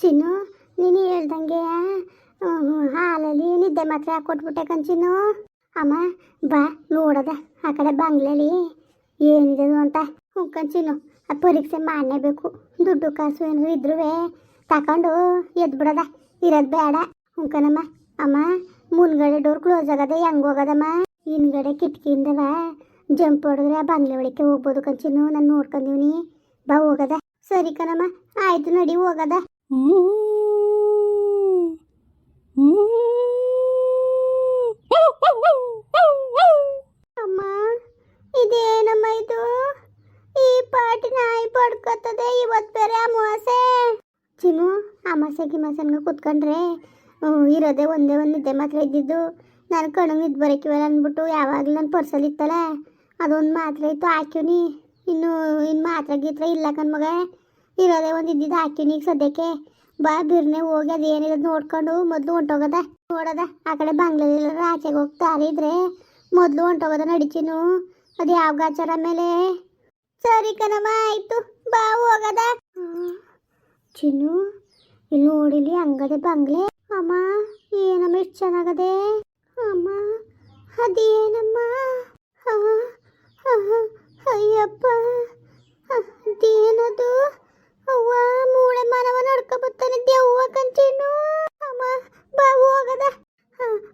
ಚಿನ್ನು, ನೀನು ಹೇಳ್ದಂಗೆ ಹಾಲಲ್ಲಿ ನಿದ್ದೆ ಮಾತ್ರ ಕೊಟ್ಬಿಟ್ಟೆ ಕಣ್ಚಿನ್ನು ಅಮ್ಮ, ಬಾ, ನೋಡದ, ಆ ಕಡೆ ಬಂಗ್ಲೆಲಿ ಏನಿದೆ ಅಂತ ಕಣ್ಚಿನ್ನು ಆ ಪರೀಕ್ಷೆ ಮಾಡಲೇಬೇಕು. ದುಡ್ಡು ಕಾಸು ಏನಾದ್ರು ಇದ್ರೂ ತಗೊಂಡು ಎದ್ಬಿಡದ, ಇರೋದು ಬೇಡ. ಹುಂಕನಮ್ಮ ಅಮ್ಮ ಮುನ್ಗಡೆ ಡೋರ್ ಕ್ಲೋಸ್ ಆಗದೆ ಹೆಂಗ್ ಹೋಗೋದಮ್ಮ? ಹಿಂದ್ಗಡೆ ಕಿಟಕಿಯಿಂದವ ಜಂಪ್ ಹೊಡೆದ್ರೆ ಆ ಬಂಗ್ಲೆ ಒಳಕ್ಕೆ ಹೋಗ್ಬೋದು ಕಂಚಿನ್ನು. ನಾನು ನೋಡ್ಕೊಂಡಿವ್ನಿ ಬಾ ಹೋಗದ. ಸರಿ ಕಣಮ್ಮ, ಆಯ್ತು ನಡಿ, ಹೋಗದ. ಅಮ್ಮ ಇದೇನಮ್ಮ ಇದು? ಈ ಪಾಟಿ ನಾಯಿ ಪಡ್ಕೊತದೆ ಇವತ್ತು ಬೇರೆ ಅಮಾವಾಸೆ ಚಿನ್ನು ಅಮಾಸೆ ಗಿಮಾಸನ್ಗೆ ಕುತ್ಕೊಂಡ್ರೆ ಇರೋದೇ ಒಂದೇ ಒಂದು ನಿದ್ದೆ ಮಾತ್ರ ಇದ್ದಿದ್ದು. ನಾನು ಕಣ್ಣು ನಿದ್ದು ಬರೋಕಿವಲ್ಲ ಅಂದ್ಬಿಟ್ಟು ಯಾವಾಗಲೂ ನನ್ನ ಪರ್ಸಲ್ಲಿ ಇತ್ತಲ್ಲ? ಅದೊಂದು ಮಾತ್ರ ಇತ್ತು ಹಾಕಿವ್ನಿ ಇನ್ನು ಇನ್ನು ಮಾತ್ರ ಗೀತ್ರ ಇಲ್ಲ ಕಣ್ಮಗ ಇರೋದೇ ಒಂದು ಇದ್ದಿದ್ದು ಹಾಕಿನಿ ಈಗ ಸದ್ಯಕ್ಕೆ. ಬಾ ಬಿರ್ನೆ ಹೋಗಿ ಅದೇನಿದೆ ನೋಡ್ಕೊಂಡು ಮೊದಲು ಹೊಂಟೋಗದ, ನೋಡದ. ಆ ಕಡೆ ಬಂಗ್ಲೆಲ್ಲ ಆಚೆಗೆ ಹೋಗ್ತಾರೆ ಇದ್ರೆ ಮೊದಲು ಹೊಂಟೋಗದ ನಡಿಚಿನು. ಅದು ಯಾವ ಗಾಚಾರ ಮೇಲೆ ಸರಿ ಕಣಮ್ಮ, ಆಯಿತು. ಬಾ ಹೋಗದ. ಚಿನ್ನು ಇಲ್ಲಿ ನೋಡಿಲಿ ಹಂಗದೆ ಬಂಗ್ಲೆ. ಅಮ್ಮ, ಏನಮ್ಮ ಎಷ್ಟು ಚೆನ್ನಾಗದೆ? ಅಮ್ಮ, ಅದೇನಮ್ಮ? ಅಯ್ಯಪ್ಪ, ಅದೇನದು? ಅವ್ವ, ಮೂಳೆ ಮಾನವ ನಡ್ಕೊ ಬರ್ತಾನೆ ದೆವ್ವ ಕಂಚೇನು. ಅಮ್ಮ, ಬಾ, ಹೋಗದ.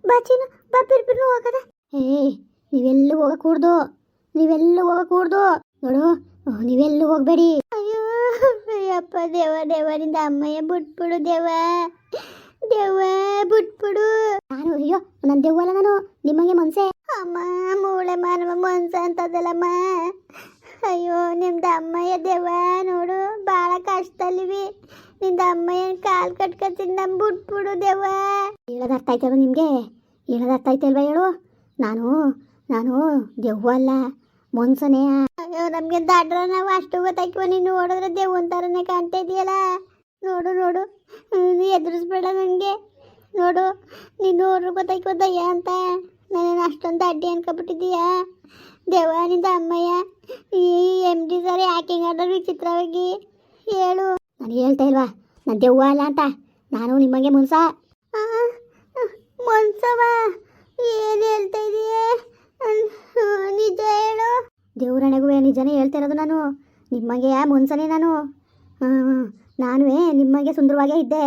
ಬಾ ಚಿನ್ನು ಬಾ ಪಿರ್ಪಿರ್ನು ಹೋಗದ. ಏ, ನೀವೆಲ್ಲೂ ಹೋಗಕೂಡ್ದು ನೀವೆಲ್ಲೂ ಹೋಗಕೂಡ್ದು ನೋಡು ನೀವೆಲ್ಲೂ ಹೋಗ್ಬೇಡಿ. ಅಯ್ಯೋ, ಅಯ್ಯಪ್ಪ, ದೇವ, ದೇವರಿಂದ ಅಮ್ಮಯ್ಯ ಬಿಟ್ಬಿಡು, ದೇವ. ದೇವ, ಬಿಟ್ಬಿಡು. ನಾನು ಅಯ್ಯೋ, ನನ್ನ ದೆವ್ವಲ್ಲ ನಾನು ನಿಮಗೆ ಮನ್ಸೆ? ಅಮ್ಮ, ಮೂಳೆ ಮಾನವ ಮನ್ಸ ಅಂತದಲ್ಲಮ್ಮ. ಅಯ್ಯೋ, ನಿಮ್ದು ಅಮ್ಮಯ್ಯ ದೇವ ನೋಡು ಭಾಳ ಕಷ್ಟದಲ್ಲಿವಿ. ನಿಂದ ಅಮ್ಮಯ್ಯ ಕಾಲು ಕಟ್ಕೊತೀನಿ ನಮ್ಮ ಬಿಟ್ಬಿಡು ದೇವ. ಹೇಳೋದು ಅರ್ಥ ಆಯ್ತಲ್ವ ನಿಮಗೆ? ಹೇಳೋದು ಅರ್ಥ ಆಯ್ತಲ್ವ ಹೇಳು? ನಾನು ನಾನು ದೆವ್ವ ಅಲ್ಲ, ಮೊನ್ಸನೇ ಅಯ್ಯೋ, ನಮಗೆ ದಾಡ್ರ ನಾವು ಅಷ್ಟು ಗೊತ್ತಾಯ್ಕೋ ನೀನು ನೋಡಿದ್ರೆ ದೇವ್ ಒಂಥರನೇ ಕಾಣ್ತಾ ಇದೆಯಲ್ಲ. ನೋಡು ನೋಡು ಎದುರಿಸ್ಬೇಡ ನನಗೆ ನೋಡು, ನೀನು ನೋಡ್ರು ಗೊತ್ತಾಯ್ಕೋ ದಯ್ಯ ಅಂತ? ನಾನು ಅಷ್ಟೊಂದು ಅಡ್ಡಿ ಅನ್ಕೊಬಿಟ್ಟಿದ್ದೀಯಾ ದೇವನಿಂದ ಅಮ್ಮಯ್ಯ ಈ ಎಂ ಡಿ ಸರ್ ಯಾಕೆ ಆಡೋದು ವಿಚಿತ್ರವಾಗಿ. ಹೇಳು. ನಾನು ಹೇಳ್ತಾ ಇಲ್ವಾ? ನಾನು ದೆವ್ವ ಅಲ್ಲ ಅಂತ. ನಾನು ನಿಮಗೆ ಮುನ್ಸ. ಮುನ್ಸವ ಏನು ಹೇಳ್ತಾ ಇದೆಯೇ? ನಿಜ ಹೇಳು. ದೇವ್ರಣೆಗೂ ನಿಜನೇ ಹೇಳ್ತಾ ಇರೋದು ನಾನು. ನಿಮಗೆ ಮುನ್ಸನೇ ನಾನು. ನಾನುವೇ ನಿಮಗೆ ಸುಂದರವಾಗೇ ಇದ್ದೆ.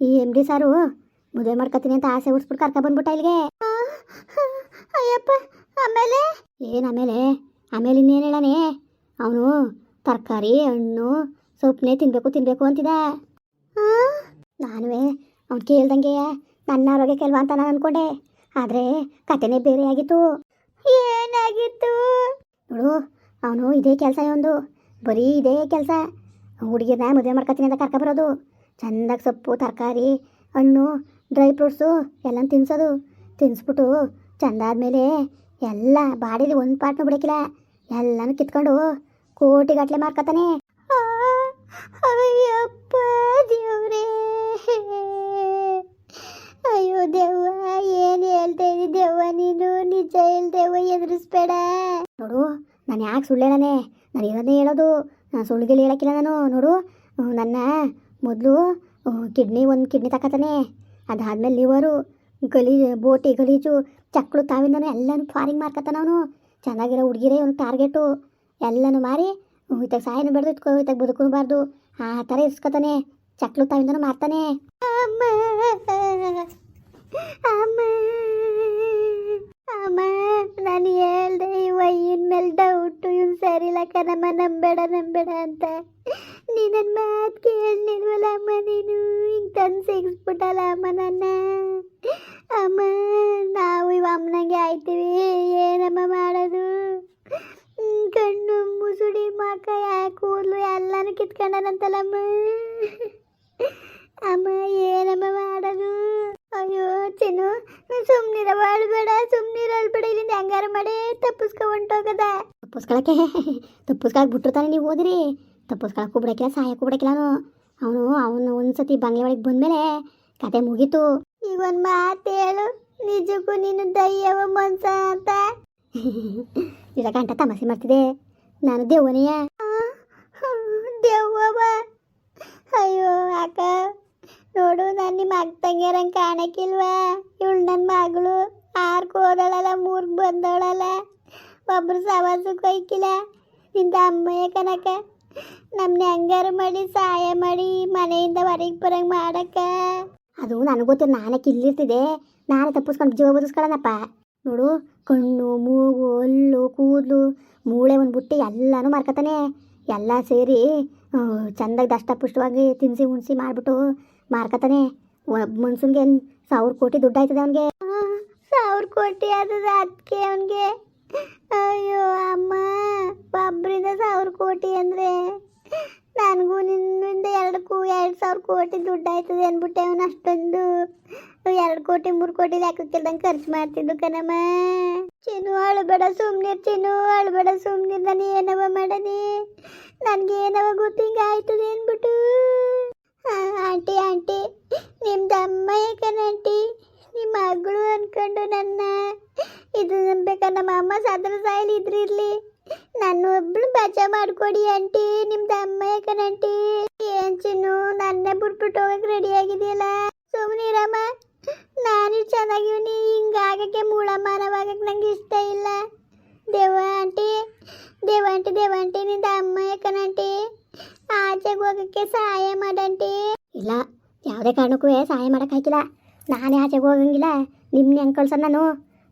ಈ ಎಂ ಡಿ ಸಾರು ಮದುವೆ ಮಾಡ್ಕೊತೀನಿ ಅಂತ ಆಸೆ ಹುಡ್ಸ್ಬಿಟ್ಟು ಕರ್ಕ ಬಂದ್ಬಿಟ್ಟ ಇಲ್ಲಿಗೆ ಅಯ್ಯಪ್ಪ, ಆಮೇಲೆ? ಏನು ಆಮೇಲೆ? ಆಮೇಲೆ ಇನ್ನೇನು ಹೇಳನೆ ಅವನು ತರಕಾರಿ, ಹಣ್ಣು ಸೊಪ್ಪನ್ನೇ ತಿನ್ನಬೇಕು ತಿನ್ನಬೇಕು ಅಂತಿದ್ದ. ನಾನುವೇ, ಅವ್ನು ಕೇಳ್ದಂಗೆ ನನ್ನ ಆರೋಗ್ಯ ಕೆಲವ ಅಂತ ನಾನು ಅನ್ಕೊಂಡೆ. ಆದರೆ ಕತೆನೇ ಬೇರೆ ಆಗಿತ್ತು. ಏನಾಗಿತ್ತು? ನೋಡು, ಅವನು ಇದೇ ಕೆಲಸ ಒಂದು ಬರೀ ಇದೇ ಕೆಲಸ. ಹುಡುಗಿನ ಮದುವೆ ಮಾಡ್ಕೊತೀನಿ ಅಂತ ಕರ್ಕೊಬರೋದು. ಚೆಂದಾಗಿ ಸೊಪ್ಪು, ತರಕಾರಿ, ಹಣ್ಣು, ಡ್ರೈ ಫ್ರೂಟ್ಸು ಎಲ್ಲ ತಿನ್ಸೋದು. ತಿನ್ಸ್ಬಿಟ್ಟು ಚಂದಾದ್ಮೇಲೆ ಎಲ್ಲ ಬಾಡಿಲಿ ಒಂದು ಪಾಟ್ನು ಬಿಡಕ್ಕಿಲ್ಲ ಎಲ್ಲನೂ ಕಿತ್ಕೊಂಡು ಕೋಟಿಗಟ್ಲೆ ಮಾರ್ಕತಾನೆ. ಅಯ್ಯಪ್ಪ ದೇವ್ರೇ. ಅಯ್ಯೋ ದೆವ್ವ, ಏನು ಹೇಳ್ತಾ ಇದ್ದಿ ದೇವ್ವ ನೀನು? ನಿಜ ಹೇಳ್ದೆವ್ವ ಎದುರಿಸ್ಬೇಡ ನೋಡು, ನಾನು ಯಾಕೆ ಸುಳ್ಳು ಹೇಳನೆ? ನಾನು ಇರೋದೇ ಹೇಳೋದು. ನಾನು ಸುಳ್ಳುಗಳು ಹೇಳಕ್ಕಿಲ್ಲ ನಾನು. ನೋಡು, ನನ್ನ ಮೊದಲು ಕಿಡ್ನಿ ಒಂದು ಕಿಡ್ನಿ ತಕತಾನೆ. ಅದಾದ್ಮೇಲೆ ಲಿವರು ಗಲೀ ಬೋಟಿ, ಗಲೀಜು ಚಕ್ಕಳು ತಾವಿಂದನೂ ಎಲ್ಲನೂ ಫಾರಿಂಗ್ ಮಾರ್ಕತಾನ ಅವನು. ಚೆನ್ನಾಗಿರೋ ಹುಡುಗಿರೇ ಅವ್ನು ಟಾರ್ಗೆಟು. ಎಲ್ಲನೂ ಮಾರಿ ಇತ್ತಾಗ ಸಾಯನು ಬೆಳೆದು ಇಟ್ಕೋ ಇತ್ತಾಗ ಬದುಕೋಬಾರ್ದು ಆ ಥರ ಇರ್ಸ್ಕೊತಾನೆ ಚಕ್ಲು ತಾವಿಂದನೂ ಮಾರ್ತಾನೆ. ನಾನು ಹೇಳ್ದೆ, ಇವ ಮೇಲೆ ಡೌಟು ಇವ್ನು ಸರಿಲ್ಲ ಕಣಮ್ಮ ನಂಬೇಡ ನಂಬೇಡ ಅಂತ. ನೀ ನನ್ನ ಮಾತು ಕೇಳಲಿಲ್ವಲ್ಲ ಅಮ್ಮ ನೀನು? ಹಿಂಗೆ ತಂದು ಸಿಗಿಸ್ಬಿಟ್ಟಲ್ಲ ಅಮ್ಮ ನನ್ನ ಅಮ್ಮ ನಾವು ಇವ ಅಮ್ಮನಂಗೆ ಆಯ್ತೀವಿ ಏನಮ್ಮ ಮಾಡೋದು ಹ್ಮ್, ಕಣ್ಣು ಮುಸುಡಿ ಮಕ ಕೂದಲು ಕಿತ್ಕೊಂಡನಂತಲ್ಲಮ್ಮ ಅಮ್ಮ. ಏನಮ್ಮ ಮಾಡೋದು? ಅಯ್ಯೋ, ಚಿನ್ನು ಸುಮ್ಮನಿರ ಬಾಳ್ಬೇಡ ಸುಮ್ಮನಿರ ಅಳ್ಬೇಡ. ಇಲ್ಲಿಂದ ಹೆಂಗಾರ ಮಾಡಿ ತಪ್ಪಿಸ್ಕೊ ಹೊಂಟೋಗದ ತಪ್ಪಿಸ್ಕೊಳಕ್ಕೆ? ತಪ್ಪಿಸ್ಕೊಳಕ್ ಬಿಟ್ಟಿರ್ತಾನೆ ನೀವು ಓದಿರಿ ತಪ್ಪಿಸ್ಕೊಳಕ್ಕೂ ಬಿಡಕ್ಕಿಲ್ಲ ಸಹಾಯಕ್ಕೂ ಬಿಡಕ್ಕಿಲ್ಲ ಅವನು. ಅವನು ಒಂದ್ಸತಿ ಬಂಗ್ಲೆ ಒಳಗೆ ಬಂದ್ಮೇಲೆ ಕತೆ ಮುಗೀತು. ಈಗ ಒಂದು ಮಾತು ಹೇಳು. ನಿಜಕ್ಕೂ ನೀನು ದಯ್ಯವ ಮನ್ಸ ಅಂತ? ಈಗ ಗಂಟ ತಮಾಷೆ ಮಾಡ್ತಿದೆ ನಾನು ದೆವ್ವನೆಯ ಅಯ್ಯೋ ಅಕ್ಕ ಹಂಗಾರಂಗೆ ಕಾಣಕ್ಕಿಲ್ವಾ ಇವಳು ನನ್ನ ಮಗಳು. ಆರ್ಕ್ ಹೋದಳಲ್ಲ ಮೂರು ಬಂದವಳಲ್ಲ ಒಬ್ರು ಸವಾಸಕ್ಕೆ ಹೋಯ್ಕಿಲ್ಲ. ನಿಂದ ಅಮ್ಮಯ್ಯ ಕನಕ ನಮ್ನ ಹೆಂಗಾರು ಮಾಡಿ, ಸಹಾಯ ಮಾಡಿ, ಮನೆಯಿಂದ ಹೊರಗೆ ಬರಂಗೆ ಮಾಡಕ್ಕ. ಅದು ನನಗೆ ಗೊತ್ತಿಲ್ಲ ನಾನೇ ಇಲ್ಲಿರ್ತಿದೆ ನಾನೇ ತಪ್ಪಿಸ್ಕೊಂಡು ಜೀವ ಬದುಸ್ಕೊಳ್ಳೋಣಪ್ಪ ನೋಡು, ಕಣ್ಣು, ಮೂಗು, ಹಲ್ಲು, ಕೂದಲು, ಮೂಳೆ ಒಂದು ಬುಟ್ಟಿ ಎಲ್ಲನೂ ಮಾರ್ಕತಾನೆ ಎಲ್ಲ ಸೇರಿ ಚಂದಾಗಿ ದಷ್ಟಪುಷ್ಟವಾಗಿ ತಿನ್ಸಿ ಉಣ್ಸಿ ಮಾಡಿಬಿಟ್ಟು ಮಾರ್ಕತಾನೆ ಒಬ್ಬ ಮನ್ಸನ್ಗೆ ಸಾವಿರ ಕೋಟಿ ದುಡ್ಡು ಆಯ್ತದೆ ಅವನಿಗೆ. ಸಾವಿರ ಕೋಟಿ ಅದು ಅದಕ್ಕೆ ಅವನಿಗೆ. ಅಯ್ಯೋ ಅಮ್ಮ ಒಬ್ಬರಿಂದ ಸಾವಿರ ಕೋಟಿ ಅಂದರೆ ನನಗೂ ನಿನ್ನಿಂದ ಎರಡು ಕೂ, ಎರಡು ಸಾವಿರ ಕೋಟಿ ದುಡ್ಡು ಆಯ್ತದೆ ಅಂದ್ಬಿಟ್ಟು ಅವನು ಅಷ್ಟೊಂದು. ಎರಡು ಕೋಟಿ, ಮೂರು ಕೋಟಿ ಲೆಕ್ಕಕ್ಕಿಲ್ದಂಗೆ ಖರ್ಚು ಮಾಡ್ತಿದ್ದು ಕಣಮ್ಮ. ಚಿನ್ನು ಅಳಬೇಡ ಸುಮ್ಮನೆ ಚಿನ್ನು ಅಳಬೇಡ ಸುಮ್ಮನೆ ನಾನು ಏನವ ಮಾಡನಿ? ನನಗೆ ಏನವ ಗೊತ್ತು ಆಯ್ತದೆ ಅಂದ್ಬಿಟ್ಟು. ಆಂಟಿ ಆಂಟಿ, ನಿಮ್ದು ಅಮ್ಮ ಆಂಟಿ? ನಿಮ್ಮ ಮಗಳು ಅನ್ಕೊಂಡು ನನ್ನ. ಇದು ಬೇಕಾದ್ರೆ ನಮ್ಮ ಅಮ್ಮ ಸದ್ರ ಸಾಯಲಿ ಇದ್ರಿರ್ಲಿ ನನ್ನ ಒಬ್ಳು ಬಚಾವ್ ಮಾಡ್ಕೊಡಿ ಆಂಟಿ, ನಿಮ್ದು ಅಮ್ಮ ಯಾಕನ ಆಂಟಿ? ಏನ್ ಚಿನ್ನು, ನನ್ನೇ ಬಿಟ್ಬಿಟ್ಟು ಹೋಗಕ್ ರೆಡಿ ಆಗಿದೆಯಲ್ಲ? ಸುಮ್ಮನೆ ಇರಮ್ಮ. ನಾನು ಚೆನ್ನಾಗಿವ್ನಿ ಹಿಂಗಾಗಕ್ಕೆ ಮೂಳ ಮಾನವಾಗಕ್ಕೆ ನಂಗೆ ಇಷ್ಟ ಇಲ್ಲ. ದೇವ ಆಂಟಿ ದೇವ ಆಂಟಿ ದೇವ ಆಂಟಿ, ನಿಂದ ಅಮ್ಮ ಯಾಕನಂಟಿ ಆಚೆಗೆ ಹೋಗಕ್ಕೆ ಸಹಾಯ ಮಾಡಂಟಿ ಇಲ್ಲ, ಯಾವುದೇ ಕಾರಣಕ್ಕೂ ಸಹಾಯ ಮಾಡೋಕ್ಕಾಗಿಲ್ಲ ನಾನೇ ಆಚೆಗೆ ಹೋಗಂಗಿಲ್ಲ. ನಿಮ್ಮನ್ನ ಹೆಂಗೆ ಕಳ್ಸೋಣ ನಾನು?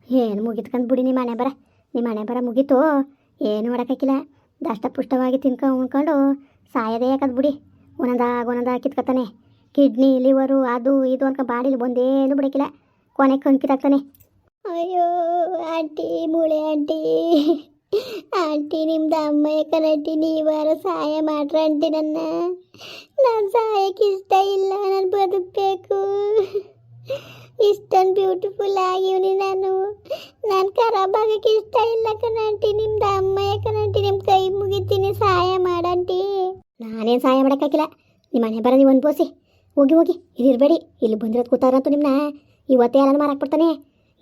ಏನು ಮುಗಿತ್ಕೊಂಡು ಬಿಡಿ, ನಿಮ್ಮ ಮನೆ ಬರ. ನಿಮ್ಮ ಮನೆ ಬರ ಮುಗೀತು. ಏನು ಮಾಡೋಕ್ಕಾಗಿಲ್ಲ ದಷ್ಟಪುಷ್ಟವಾಗಿ ತಿನ್ಕೊಂಡು ಉಣ್ಕೊಂಡು ಸಾಯದೇ ಯಾಕದ್ ಬಿಡಿ. ಒಂದೊಂದಾಗ ಒಂದೊಂದಾಗ ಕಿತ್ಕೊತಾನೆ. ಕಿಡ್ನಿ, ಲಿವರು, ಅದು, ಇದು ಅನ್ಕೊ ಬಾಡಿಲಿ ಬಂದೇನು ಬಿಡಕ್ಕಿಲ್ಲ ಕೊನೆ ಕಣ್ಕಿತಾಗ್ತಾನೆ ಅಯ್ಯೋ, ಆಂಟಿ, ಮೂಳೆ ಆಂಟಿ. ಆಂಟಿ, ನಿಮ್ದು ಅಮ್ಮ ಯಾಕನಂಟಿ ನೀವಾರ ಸಹಾಯ ಮಾಡ್ರ ಆಂಟಿ ನನ್ನ. ನಾನು ಸಹಾಯಕ್ಕೆ ಇಷ್ಟ ಇಲ್ಲ, ನಾನು ಬದುಕಬೇಕು. ಇಷ್ಟೊಂದು ಬ್ಯೂಟಿಫುಲ್ ಆಗಿವ್ನಿ ನಾನು ನಾನು ಖರಾಬ್ ಆಗಕ್ಕೆ ಇಷ್ಟ ಇಲ್ಲ ಕಣಂಟಿ ನಿಮ್ದು ಅಮ್ಮ ಯಾಕಂಟಿ ನಿಮ್ಮ ಕೈ ಮುಗಿತೀನಿ ಸಹಾಯ ಮಾಡಂಟಿ ನಾನೇನು ಸಹಾಯ ಮಾಡೋಕ್ಕಾಗಿಲ್ಲ. ನಿಮ್ಮ ಮನೆ ಬರ ನೀವು ಪೋಸಿ ಹೋಗಿ ಹೋಗಿ. ಇಲ್ಲಿರಬೇಡಿ ಇಲ್ಲಿ ಬಂದಿರೋದು ಕೂತಾರಂತೂ ನಿಮ್ಮನ್ನ ಇವತ್ತೇ ಎಲ್ಲ ಮಾರಾಕ್ಬಿಡ್ತಾನೆ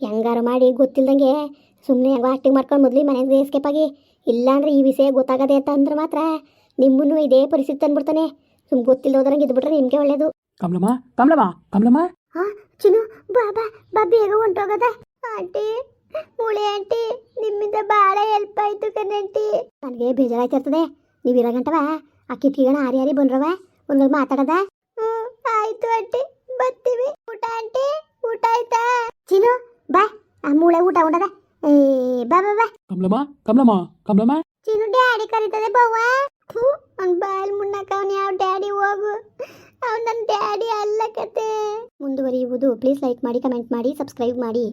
ಹೆಂಗಾರು ಮಾಡಿ ಗೊತ್ತಿಲ್ದಂಗೆ ಸುಮ್ಮನೆ ಹೆಂಗೋ ಆಕ್ಟಿಂಗ್ ಮಾಡ್ಕೊಂಡು ಮೊದಲು ಮನೆಗೆ ಎಸ್ಕೇಪ್ ಆಗಿ. ಇಲ್ಲಾಂದ್ರೆ ಈ ವಿಷಯ ಗೊತ್ತಾಗದೆ ಅಂತ ಅಂದ್ರೆ ಮಾತ್ರ ನಿಮ್ಮನ್ನು ಇದೇ ಪರಿಸ್ಥಿತಿ ತಂದ್ಬಿಡ್ತಾನೆ. ಸುಮ್ಮನೆ ಗೊತ್ತಿಲ್ಲ ಹೋದ್ರಂಗೆ ಇದ್ಬಿಟ್ರೆ ನಿಮಗೆ ಒಳ್ಳೇದು. ಕಮಲಮ್ಮ ಕಮಲಮ್ಮ ಕಮಲಮ್ಮ. ಹಾ ಚಿನ್ನು ಬಾಬಾ ಬಾ ಬಾ ಬೇಗ ಹೊಂಟೋಗದ. ಆಂಟಿ ಮೂಳೆ ಆಂಟಿ ನಿಮ್ಮಿಂದ ಭಾಳ ಹೆಲ್ಪ್ ಆಯ್ತು ಕಣಂಟಿ ನನಗೆ ಬೇಜಾರಾಯ್ತಿರ್ತದೆ. ನೀವು ಇರೋ ಗಂಟವ ಆ ಕಿಟಕಿಗಣ ಆರಿ ಹಾರಿ ಬಂದ್ರವ ಒಂದ್ರಲ್ಲಿ ಮಾತಾಡದ? ಹ್ಞೂ ಆಯ್ತು ಆಂಟಿ ಬರ್ತೀವಿ. ಊಟ ಆಂಟಿ ಊಟ ಆಯ್ತಾ? ಚಿನ್ನು ಬಾ ಆ ಮೂಳೆ ಊಟ ಉಂಡದ ಏ ಬಾ ಬಾ ಬಾ. ಕಮಲಮ್ಮ ಕಮಲಮ್ಮ ಕಮಲಮ್ಮ. ಚಿನ್ನು ಡ್ಯಾಡಿ ಕರೀತದೆ ಬವ್ವ. ಥೂ ಅವ್ನ ಬಾಲ್ ಮುನ್ನಕ ಅವ್ನು ಯಾವ ಡ್ಯಾಡಿ ಹೋಗು? ಅವ್ನು ನನ್ನ ಡ್ಯಾಡಿ ಅಲ್ಲ ಕತೆ. ಮುಂದುವರಿಯುವುದು. ಪ್ಲೀಸ್ ಲೈಕ್ ಮಾಡಿ ಕಮೆಂಟ್ ಮಾಡಿ ಸಬ್ಸ್ಕ್ರೈಬ್ ಮಾಡಿ.